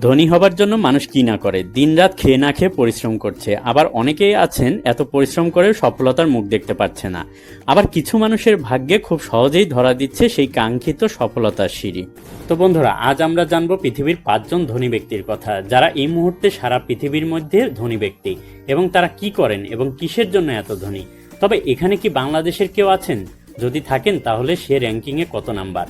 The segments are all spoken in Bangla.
ধনী হবার জন্য মানুষ কি না করে? দিনরাত খেয়ে না খেয়ে পরিশ্রম করছে। আবার অনেকেই আছেন, এত পরিশ্রম করে সফলতার মুখ দেখতে পাচ্ছে না। আবার কিছু মানুষের ভাগ্যে খুব সহজেই ধরা দিচ্ছে সেই কাঙ্ক্ষিত সফলতার সিঁড়ি। তো বন্ধুরা, আজ আমরা জানব পৃথিবীর পাঁচজন ধনী ব্যক্তির কথা, যারা এই মুহূর্তে সারা পৃথিবীর মধ্যে ধনী ব্যক্তি। এবং তারা কি করেন এবং কিসের জন্য এত ধনী? তবে এখানে কি বাংলাদেশের কেউ আছেন? যদি থাকেন, তাহলে সে র্যাঙ্কিংয়ে কত নাম্বার?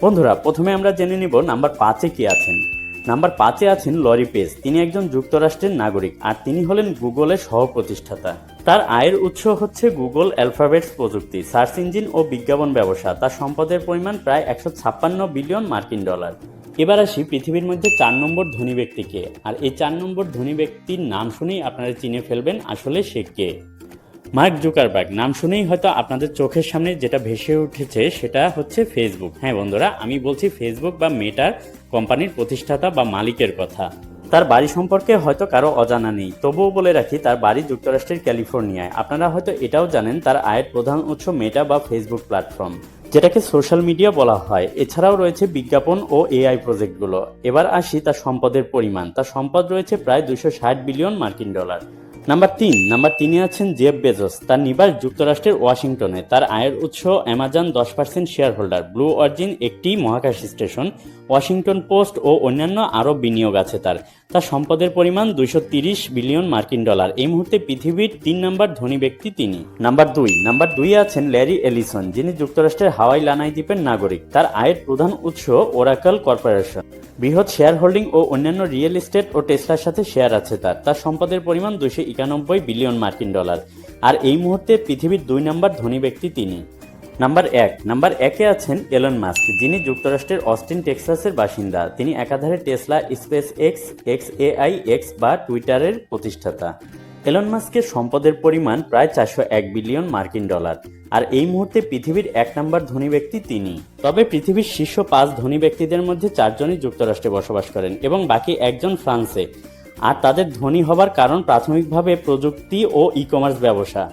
বন্ধুরা, প্রথমে আমরা জেনে নিব নাম্বার পাঁচে কি আছেন। নাম্বার পাঁচে আছেন লরি পেজ। তিনি একজন যুক্তরাষ্ট্রের নাগরিক আর তিনি হলেন গুগলের সহ প্রতিষ্ঠাতা তার আয়ের উৎস হচ্ছে গুগল অ্যালফাবেটস প্রযুক্তি, সার্চ ইঞ্জিন ও বিজ্ঞাপন ব্যবসা। তার সম্পদের পরিমাণ প্রায় একশো ছাপ্পান্ন বিলিয়ন মার্কিন ডলার। এবার আসি পৃথিবীর মধ্যে চার নম্বর ধনী ব্যক্তিকে। আর এই চার নম্বর ধনী ব্যক্তির নাম শুনেই আপনারা চিনে ফেলবেন আসলে সে কে। মার্ক জুকারবার্গ নাম শুনেই হয়তো আপনাদের চোখের সামনে যেটা ভেসে উঠেছে সেটা হচ্ছে ফেসবুক হ্যাঁ বন্ধুরা, আমি বলছি ফেসবুক বা মেটার কোম্পানির প্রতিষ্ঠাতা বা মালিকের কথা। তার বাড়ি সম্পর্কে হয়তো কারও অজানা নেই। তবুও বলে রাখি, তার বাড়ি যুক্তরাষ্ট্রের ক্যালিফোর্নিয়ায়। আপনারা হয়তো এটাও জানেন, তার আয়ের প্রধান উৎস মেটা বা ফেসবুক প্ল্যাটফর্ম যেটাকে সোশ্যাল মিডিয়া বলা হয়। এছাড়াও রয়েছে বিজ্ঞাপন ও এআই প্রজেক্টগুলো এবার আসি তার সম্পদের পরিমাণ। তার সম্পদ রয়েছে প্রায় দুশো ষাট বিলিয়ন মার্কিন ডলার। নাম্বার তিন, নাম্বার তিনে আছেন জেফ বেজোস। তার নিবাস যুক্তরাষ্ট্রের ওয়াশিংটনে। তার আয়ের উৎস অ্যামাজন দশ percent share holder Blue Origin একটি মহাকাশ স্টেশন, ওয়াশিংটন পোস্ট ও অন্যান্য আরও বিনিয়োগ আছে তার। তার সম্পদের পরিমাণ দুইশো তিরিশ বিলিয়ন মার্কিন ডলার। এই মুহূর্তে পৃথিবীর তিন নম্বর ধনী ব্যক্তি তিনি। নাম্বার দুই নাম্বার দুই আছেন ল্যারি এলিসন, যিনি যুক্তরাষ্ট্রের হাওয়াই লানাই দ্বীপের নাগরিক। তার আয়ের প্রধান উৎস ওরাকল কর্পোরেশন। বৃহৎ শেয়ার হোল্ডিং ও অন্যান্য রিয়েল এস্টেট ও টেসলার সাথে শেয়ার আছে তার। তার সম্পদের পরিমাণ দুইশো একানব্বই বিলিয়ন মার্কিন ডলার। আর এই মুহূর্তে পৃথিবীর দুই নম্বর ধনী ব্যক্তি তিনি। নাম্বার এক। নাম্বার একে আছেন এলন মাস্ক, যিনি যুক্তরাষ্ট্রের অস্টিন, টেক্সাসের বাসিন্দা। তিনি একাধারে Tesla SpaceX X AI, X বা টুইটারের প্রতিষ্ঠাতা। এলন মাস্কের সম্পদের পরিমাণ প্রায় চারশো এক বিলিয়ন মার্কিন ডলার। আর এই মুহূর্তে পৃথিবীর এক নম্বর ধনী ব্যক্তি তিনি। তবে পৃথিবীর শীর্ষ পাঁচ ধনী ব্যক্তিদের মধ্যে চারজনই যুক্তরাষ্ট্রে বসবাস করেন এবং বাকি একজন ফ্রান্সে। আর তাদের ধনী হবার কারণ প্রাথমিকভাবে প্রযুক্তি ও ই কমার্স ব্যবসা।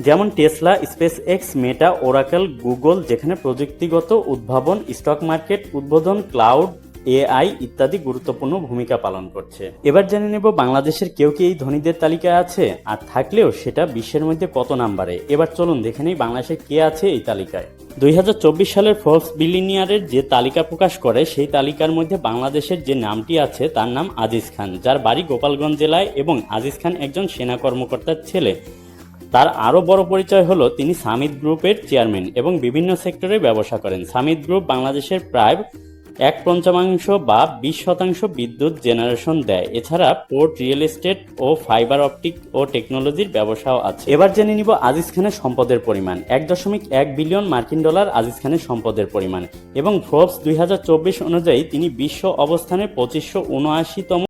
যেমন Tesla SpaceX Meta, Oracle, Google, যেখানে প্রযুক্তিগত উদ্ভাবন, স্টক মার্কেট, উদ্বোধন, ক্লাউড, এআই ইত্যাদি গুরুত্বপূর্ণ ভূমিকা পালন করছে। এবার জেনে নেব বাংলাদেশের কেউ কি এই ধনীদের তালিকায় আছে? আর থাকলেও সেটা বিশ্বের মধ্যে কত নাম্বারে? এবার চলুন দেখে নেই বাংলাদেশে কে আছে এই তালিকায়। দুই হাজার চব্বিশ সালের ফোর্বস বিলিনিয়ারের যে তালিকা প্রকাশ করে, সেই তালিকার মধ্যে বাংলাদেশের যে নামটি আছে, তার নাম আজিজ খান, যার বাড়ি গোপালগঞ্জ জেলায় এবং আজিজ খান একজন সেনা কর্মকর্তার ছেলে। তার আরও বড় পরিচয় হলো তিনি সামিত গ্রুপের চেয়ারম্যান এবং বিভিন্ন সেক্টরে ব্যবসা করেন। সামিত গ্রুপ বাংলাদেশের প্রায় এক পঞ্চমাংশ বা বিশ শতাংশ বিদ্যুৎ জেনারেশন দেয়। এছাড়া পোর্ট রিয়েল এস্টেট ও ফাইবার অপটিক ও টেকনোলজির ব্যবসাও আছে। এবার জেনে নিব আজিজ খানের সম্পদের পরিমাণ। এক দশমিক এক বিলিয়ন মার্কিন ডলার আজিজ খানের সম্পদের পরিমাণ এবং ফোর্বস দুই হাজার চব্বিশ অনুযায়ী তিনি বিশ্ব অবস্থানে পঁচিশশো উনআশিতম